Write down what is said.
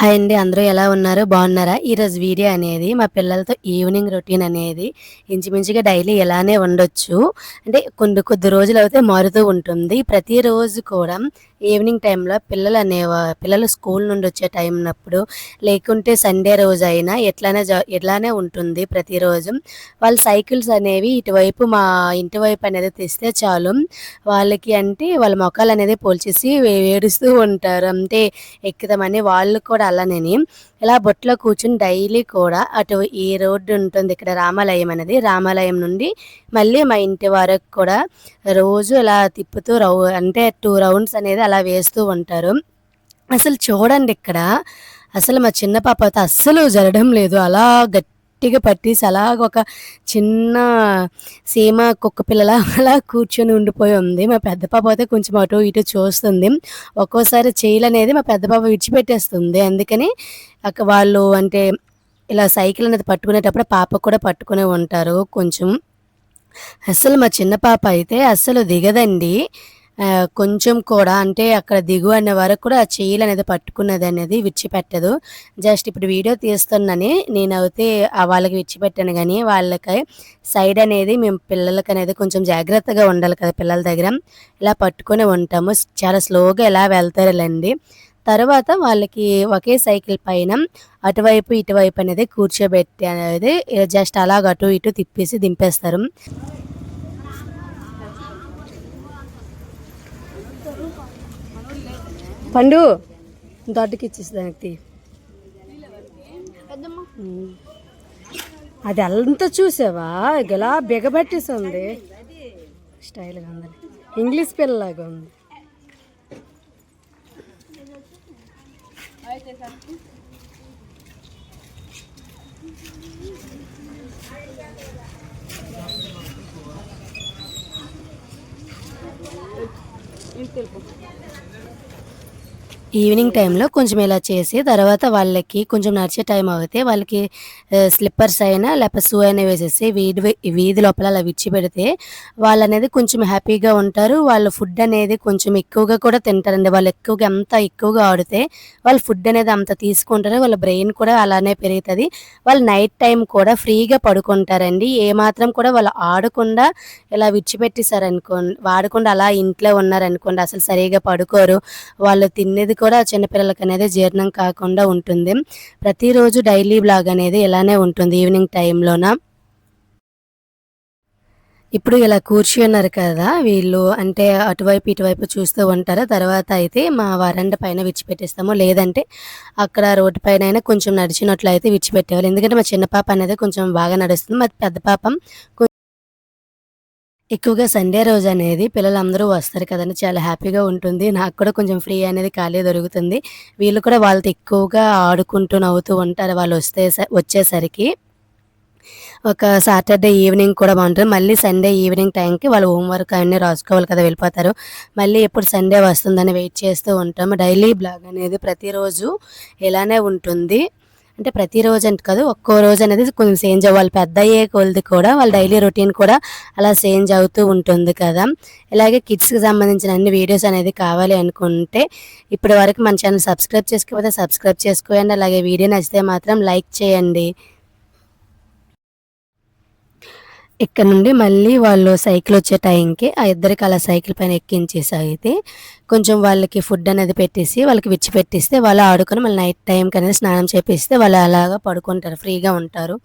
Hi అండి అందరూ ఎలా ఉన్నారు? బాగున్నారా? ఈరోజు వీడియో అనేది మా పిల్లలతో ఈవినింగ్ రొటీన్ అనేది ఇంచుమించుగా డైలీ ఎలానే ఉండొచ్చు. అంటే కొన్ని కొద్ది రోజులు అయితే మారుతూ ఉంటుంది. ప్రతిరోజు కూడా ఈవినింగ్ టైంలో పిల్లలు అనే పిల్లలు స్కూల్ నుండి వచ్చే టైం అప్పుడు లేకుంటే సండే రోజు అయినా ఎట్లానే ఎట్లానే ఉంటుంది ప్రతిరోజు. వాళ్ళ సైకిల్స్ అనేవి ఇటువైపు మా ఇంటి వైపు అనేది తెస్తే చాలు. వాళ్ళకి అంటే వాళ్ళ మొక్కలు అనేది పోల్చేసి ఏడుస్తూ ఉంటారు. అంటే ఎక్కుదామని వాళ్ళు కూడా అలానే ఇలా బొట్లో కూర్చుని డైలీ కూడా అటు ఈ రోడ్డు ఉంటుంది ఇక్కడ రామాలయం అనేది. రామాలయం నుండి మళ్ళీ మా ఇంటి వరకు కూడా రోజు ఇలా తిప్పుతూ రౌ అంటే టూ రౌండ్స్ అనేది అలా వేస్తూ ఉంటారు. అసలు చూడండి ఇక్కడ అసలు మా చిన్న పాప అయితే అస్సలు జరగడం లేదు. అలా గట్టి గట్టిగా పట్టేసి అలాగ ఒక చిన్న సీమ కుక్క పిల్లల అలా కూర్చొని ఉండిపోయి ఉంది. మా పెద్ద పాప అయితే కొంచెం అటు ఇటు చూస్తుంది. ఒక్కోసారి చేయలు అనేది మా పెద్ద పాప విడిచిపెట్టేస్తుంది. అందుకని అక్క వాళ్ళు అంటే ఇలా సైకిల్ అనేది పట్టుకునేటప్పుడు పాప కూడా పట్టుకునే ఉంటారు. కొంచెం అస్సలు మా చిన్న పాప అయితే అస్సలు దిగదండి. కొంచెం కూడా అంటే అక్కడ దిగు అనే వరకు కూడా ఆ చెయ్యిలు అనేది పట్టుకున్నది అనేది విడిచిపెట్టదు. జస్ట్ ఇప్పుడు వీడియో తీస్తున్నాని నేను అయితే వాళ్ళకి విడిచిపెట్టాను కానీ వాళ్ళకి సైడ్ అనేది మేము పిల్లలకి అనేది కొంచెం జాగ్రత్తగా ఉండాలి కదా పిల్లల దగ్గర. ఇలా పట్టుకొని ఉంటాము. చాలా స్లోగా ఎలా వెళ్తారులేండి. తర్వాత వాళ్ళకి ఒకే సైకిల్ పైన అటువైపు ఇటువైపు అనేది కూర్చోబెట్టి అనేది జస్ట్ అలాగ అటు ఇటు తిప్పేసి దింపేస్తారు. పండు దొడ్డుకి ఇచ్చేసి దానికి. అది అంతా చూసావా? ఇలా బిగబట్టేసింది. స్టైల్గా ఉంది ఇంగ్లీష్ పిల్లలాగా ఉంది. ఈవినింగ్ టైంలో కొంచెం ఇలా చేసి తర్వాత వాళ్ళకి కొంచెం నడిచే టైం అవుతే వాళ్ళకి స్లిప్పర్స్ అయినా లేకపోతే షూ అయినా వేసేసి వీధి వీధి లోపల అలా విడిచి పెడితే వాళ్ళు అనేది కొంచెం హ్యాపీగా ఉంటారు. వాళ్ళు ఫుడ్ అనేది కొంచెం ఎక్కువగా కూడా తింటారండి. వాళ్ళు ఎక్కువగా ఎంత ఎక్కువగా ఆడితే వాళ్ళు ఫుడ్ అనేది అంత తీసుకుంటారు. వాళ్ళ బ్రెయిన్ కూడా అలానే పెరుగుతుంది. వాళ్ళు నైట్ టైం కూడా ఫ్రీగా పడుకుంటారండి. ఏమాత్రం కూడా వాళ్ళు ఆడకుండా ఇలా విచ్చిపెట్టేశారనుకో వాడకుండా అలా ఇంట్లో ఉన్నారనుకోండి అసలు సరిగా పడుకోరు. వాళ్ళు తినేది కూడా చిన్నపిల్లలకి అనేది జీర్ణం కాకుండా ఉంటుంది. ప్రతిరోజు డైలీ బ్లాగ్ అనేది ఇలానే ఉంటుంది ఈవినింగ్ టైంలోన. ఇప్పుడు ఇలా కూర్చున్నారు కదా వీళ్ళు అంటే అటువైపు ఇటువైపు చూస్తూ ఉంటారు? తర్వాత అయితే మా వరండ పైన విడిచిపెట్టేస్తాము. లేదంటే అక్కడ రోడ్డు పైన అయినా కొంచెం నడిచినట్లు అయితే విడిచిపెట్టేవాళ్ళు. ఎందుకంటే మా చిన్న పాప అనేది కొంచెం బాగా నడుస్తుంది. మా పెద్ద పాపం ఎక్కువగా సండే రోజు అనేది పిల్లలందరూ వస్తారు కదండి. చాలా హ్యాపీగా ఉంటుంది. నాకు కూడా కొంచెం ఫ్రీ అనేది ఖాళీ దొరుకుతుంది. వీళ్ళు కూడా వాళ్ళతో ఎక్కువగా ఆడుకుంటూ నవ్వుతూ ఉంటారు వాళ్ళు వస్తే వచ్చేసరికి. ఒక సాటర్డే ఈవినింగ్ కూడా బాగుంటుంది. మళ్ళీ సండే ఈవినింగ్ టైంకి వాళ్ళు హోంవర్క్ అవన్నీ రాసుకోవాలి కదా వెళ్ళిపోతారు. మళ్ళీ ఎప్పుడు సండే వస్తుందని వెయిట్ చేస్తూ ఉంటాము. డైలీ బ్లాగ్ అనేది ప్రతిరోజు ఇలానే ఉంటుంది. అంటే ప్రతిరోజు అంటే కాదు ఒక్కో రోజు అనేది కొంచెం చేంజ్ అవ్వాలి. పెద్ద అయ్యే కొలది కూడా వాళ్ళ డైలీ రొటీన్ కూడా అలా చేంజ్ అవుతూ ఉంటుంది కదా. ఇలాగే కిడ్స్కి సంబంధించిన అన్ని వీడియోస్ అనేది కావాలి అనుకుంటే ఇప్పటి వరకు మన ఛానల్ సబ్స్క్రైబ్ చేసుకోకపోతే సబ్స్క్రైబ్ చేసుకోండి. అలాగే వీడియో నచ్చితే మాత్రం లైక్ చేయండి. ఇక్కడ నుండి మళ్ళీ వాళ్ళు సైకిల్ వచ్చే టైంకి ఆ ఇద్దరికి అలా సైకిల్ పైన ఎక్కించేసి అయితే కొంచెం వాళ్ళకి ఫుడ్ అనేది పెట్టేసి వాళ్ళకి విడిచి పెట్టిస్తే వాళ్ళు ఆడుకొని మళ్ళీ నైట్ టైంకి అనేది స్నానం చేపిస్తే వాళ్ళు అలాగా పడుకుంటారు ఫ్రీగా ఉంటారు.